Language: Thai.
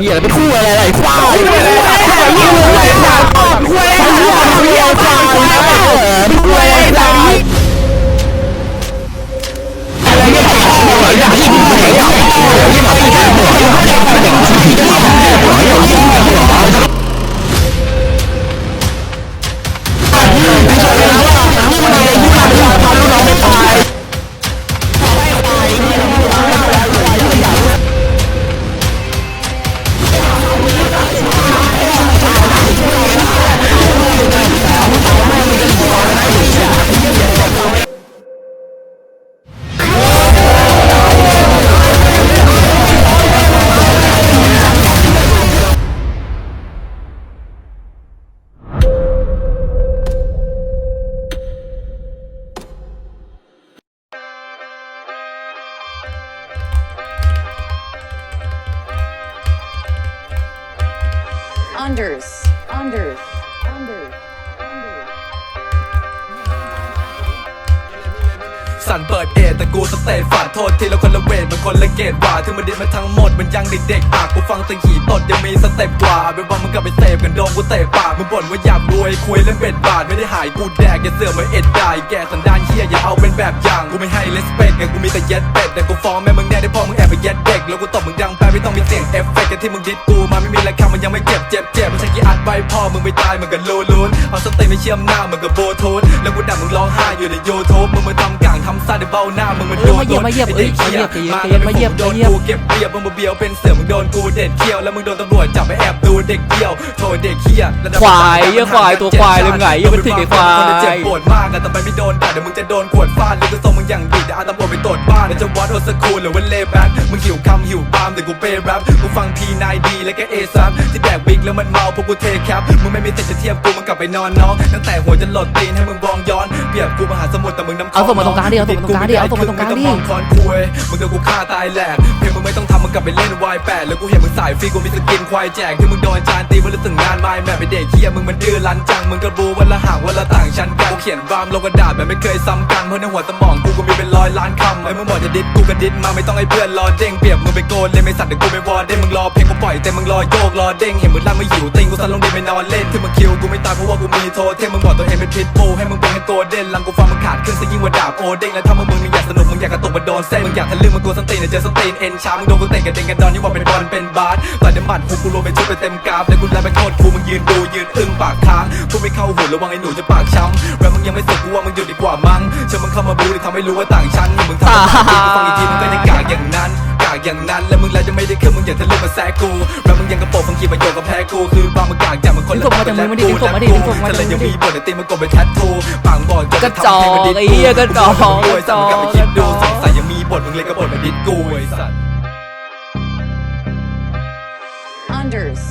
เหี้ยเป็นคู่อะไรไอ้ควายคู่อะไรไอ้เหี้ยคู่อะไรคู่อะไรคู่ unders, unders, unders, สั่นเปิดเอแต่กูสเตตฝาดโทษทีละคนละเวทมันคนละเกตว่าถึงมันดิดมาทั้งหมดมันยังเด็กๆปากกูฟังแตังหีตดยังมีสเต็ปกว่าเป็นว่ามึงกลับไปเสพกันโดนกูเตะปากมึงบ่นว่าอยากรวยคุยเล่นเบ็ดบาทไม่ได้หายกูแดกอย่าเสือมาเอ็ดได้แกสันดานเฮียอย่าเอาเป็นแบบอย่างกูไม่ให้เลสเปกไงกูมีแต่เย็ดเป็ดแต่กูฟ้องแม่มึงแน่ได้พอมึงแอบไปเย็ดเด็กแล้วกูตบมึงดังไปไม่ต้องมีเสียงเอฟเฟกต์กันที่มึงดิดกูมาไม่มีราคามันยังไม่เจ็บ ไว้พ่อมึงไม่ตายมึงก็รู้ลุ้นเอาสติ เชื่อมหน้ามึงก็โบทูธแล้วกูด่ามึงร้องไห้อยู่ในยูทูบมึงมาทำกลางทำซ่าในเบ้าหน้ามึงมาดูเออมาเหยียบมาเหยียบเอ้ยมาเหยียบมาเหยียบมาเหยียบโดนมาเหยียบกูเก็บเรียบมึงมาเบียวเป็นเสือมึงโดนกูเด็ดเขี้ยวแล้วมึงโดนตำรวจจับไปแอบดูเด็กเดียวโทษเด็กเขี้ยระดับควายเหี้ยควายตัวควายเลยมึงไงเหี้ยมันถึงไอ้ควายคนจะเจ็บปวดมากอะแต่ไปไม่โดนด่าเดี๋ยวมึงจะโดนขวดฟาดหรือจะส่งมึงอย่างดีแต่อาตำรวจไปตรวจบ้านเดี๋ยวจะวัดโอสคูลหรือว่าเลแบ็คมึงหิวคำหิวปามแต่กูเปย์แรปกูฟังพีนายดีและก็เอซับที่แบกบิ๊กแล้วมันเมาพวกกูเทแคปมึงไม่มีสิทธิ์จะเทียบกูมึงกลับไปนอนน้องตั้งแต่หัวจนหลดตีนให้มึงบองย้อนเปรียบกูมหาสมุทรแต่มึงน้ำเอาส่งมาตรงกลางดิเอาส่งมาตรงกลางดิเอาส่งมาตรงกลางดิมึคอนคุยมึงเดี๋ยวกูฆ่าตายแหลกเพียงมึงไม่ต้องทำมึงกลับไปเล่นวายแปดแล้วกูเห็นมึงสายฟรีกูมีสกินควายแจกที่มึงโดนจานตีมันรู้สึกงานไม่แม่ไปเด็กเคียมึงมันดื้อรั้นจังมึงก็รู้วันละห่างวันละต่างชั้นกันกูเขียนรามลงกระดาษแบบไม่เคยซ้ำกันเพราะในหัวสมองกูก็มีเป็นร้อยล้านคำไอ้มึงบอกจะดิดกูก็ดิดมาไม่ต้องให้เพื่อนรอเด้งเปรียบมึงไปโกนเลยไม่สัตว์เดี๋ยวกูไปวอร์เด้งมึงรอเพลงกูปล่อยแต่มึงรอโยกรอเด้งเห็นมึงลั่นมาหิวติงกูสั่นลงดินไปนอนเล่นที่มึงคิวกูไม่ตายเพราะว่ากูมีโทเทมมึงบอกตัวเองเป็นพิษบูให้มึงเป็นให้โกลเด้นลังกูฟังมึงขาดขึ้นซะยิ่งกว่าดาบโอเด้งแล้วถ้ามึงมึงอยากสนุกมึงอยากกระตุกมาโดนเส้นมึงอยากทะลึ่งมึงกลัวสนตีนเจอสนตีนเอ็นชามึงโดนกูเตะกระเด็นกระดอนนี่ว่าเป็นบอลเป็นบาสต่อยเดมัดกูกูรวมเป็นชุดไปเต็มกราฟแล้วกูไล่ไปโทษกูมึงยืนดูยืนอึ้งปากค้างกูไม่เข้าหูระวังไอ้หนูจะปากช้ำแล้วมึงยังไม่สุดกูว่ามึงหยุดดีกว่ามั้งเชื่อมึงเข้ามาบูดิทำให้รู้ว่าต่างชั้นมึงทำให้ต่างกูฟังอีกทีมึงก็ยังกากอย่างนั้นกากอย่างนั้นแล้วมึงแล้วจะไม่ได้คือมึงอย่าทะลึ่งมาแซกกูแล้วมึงยังกระโปรงฟังกีประโยคกับแพ้กูคื มาจากมือมาดิดึงศพมาดิดึงศพมาถ้าจากมือเลยยังมีบทไอตีมันกดเป็นแทททูปางบอกกระจอกไอ้เหี้ยกระจอกกระจอกกลับไปคิดดูกระจอกสงสัยยังมีบทมึงเลยกระบทมาดิดกูไอ้สัส unders,